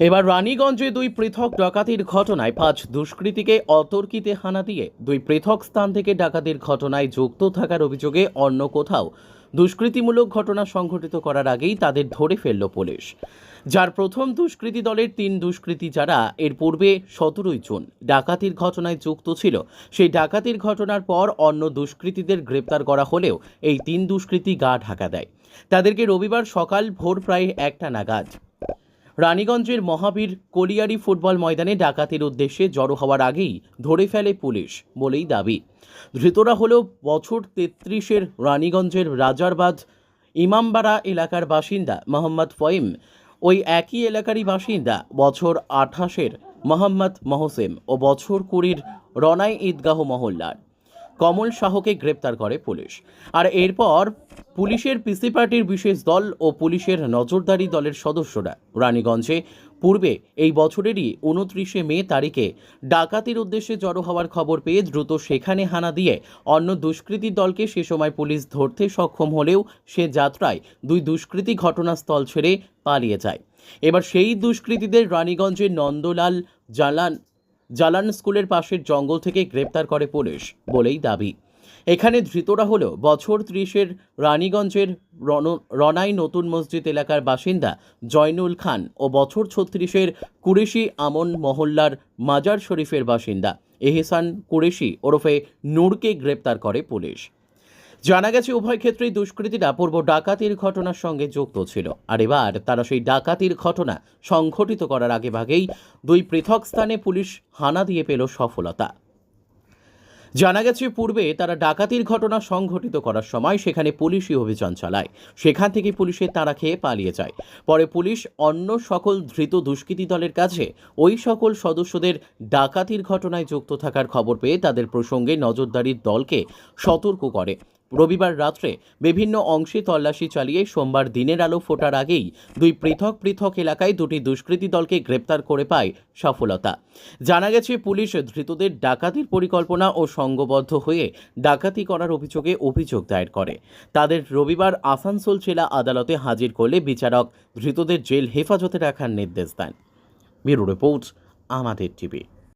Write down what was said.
এবার রানীগঞ্জে দুই পৃথক ডাকাতির ঘটনায় পাঁচ দুষ্কৃতীকে অতর্কিতে হানা দিয়ে দুই পৃথক স্থান থেকে ডাকাতির ঘটনায় যুক্ত থাকার অভিযোগে অন্য কোথাও দুষ্কৃতিমূলক ঘটনা সংঘটিত করার আগেই তাদের ধরে ফেলল পুলিশ। যার প্রথম দুষ্কৃতী দলের তিন দুষ্কৃতী যারা, এর পূর্বে সতেরোই জুন ডাকাতির ঘটনায় যুক্ত ছিল। সেই ডাকাতির ঘটনার পর অন্য দুষ্কৃতীদের গ্রেপ্তার করা হলেও এই তিন দুষ্কৃতী গা ঢাকা দেয়। তাদেরকে রবিবার সকাল ভোর প্রায় একটা নাগাদ রানীগঞ্জের মহাবীর কলিয়ারি ফুটবল ময়দানে ডাকাতির উদ্দেশ্যে জড়ো হওয়ার আগেই ধরে ফেলে পুলিশ বলেই দাবি। ধৃতরা হল বছর তেত্রিশের রানীগঞ্জের রাজারবাদ ইমামবাড়া এলাকার বাসিন্দা মোহাম্মদ ফহিম ওই একই এলাকারই বাসিন্দা বছর আঠাশের মোহাম্মদ মহসেম ও বছর কুড়ির রনাই ঈদগাহ মহল্লার। কমল শাহকে গ্রেপ্তার করে পুলিশ। আর এরপর পুলিশের পিসি পার্টির বিশেষ দল ও পুলিশের নজরদারি দলের সদস্যরা রানীগঞ্জে। পূর্বে এই বছরেরই উনত্রিশে মে তারিখে ডাকাতির উদ্দেশ্যে জড়ো হওয়ার খবর পেয়ে দ্রুত সেখানে হানা দিয়ে অন্য দুষ্কৃতী দলকে সে সময় পুলিশ ধরতে সক্ষম হলেও সে যাত্রায় দুই দুষ্কৃতী ঘটনাস্থল ছেড়ে পালিয়ে যায়। এবার সেই দুষ্কৃতীদের রানীগঞ্জের নন্দলাল, জালান জালান স্কুলের পাশের জঙ্গল থেকে গ্রেপ্তার করে পুলিশ, বলেই দাবি। এখানে ধৃতরা হল বছর ত্রিশের রানীগঞ্জের রন- রনাই নতুন মসজিদ এলাকার বাসিন্দা জয়নুল খান ও বছর ছত্রিশের কুরেশি আমন মহল্লার মাজার শরীফের বাসিন্দা এহসান কুরেশি ওরফে নূরকে গ্রেপ্তার করে পুলিশ। জানা গেছে, উভয় ক্ষেত্রেই দুষ্কৃতীরা পূর্ব ডাকাতির ঘটনার সঙ্গে যুক্ত ছিল। আর এবার তারা সেই ডাকাতির ঘটনা সংঘটিত করার আগে ভাগেই দুই পৃথক স্থানে পুলিশ হানা দিয়ে পেল সফলতা। জানা গেছে, পূর্বে তারা ডাকাতির ঘটনা সংঘটিত করার সময় সেখানে পুলিশই অভিযান চালায়। সেখান থেকে পুলিশের তাড়া খেয়ে পালিয়ে যায়। পরে পুলিশ অন্য সকল ধৃত দুষ্কৃতী দলের কাছে ওই সকল সদস্যদের ডাকাতির ঘটনায় যুক্ত থাকার খবর পেয়ে তাদের প্রসঙ্গে নজরদারির দলকে সতর্ক করে। রবিবার রাত্রে বিভিন্ন অংশে তল্লাশি চালিয়ে সোমবার দিনের আলো ফোটার আগেই দুই পৃথক পৃথক এলাকায় দুটি দুষ্কৃতী দলকে গ্রেপ্তার করে পায় সফলতা। জানা গেছে, পুলিশ ধৃতদের ডাকাতির পরিকল্পনা ও সংঘবদ্ধ হয়ে ডাকাতি করার অভিযোগে অভিযোগ দায়ের করে। তাদের রবিবার আসানসোল জেলা আদালতে হাজির করলে বিচারক ধৃতদের জেল হেফাজতে রাখার নির্দেশ দেন। ব্যুরো রিপোর্ট, আমাদের টিভি।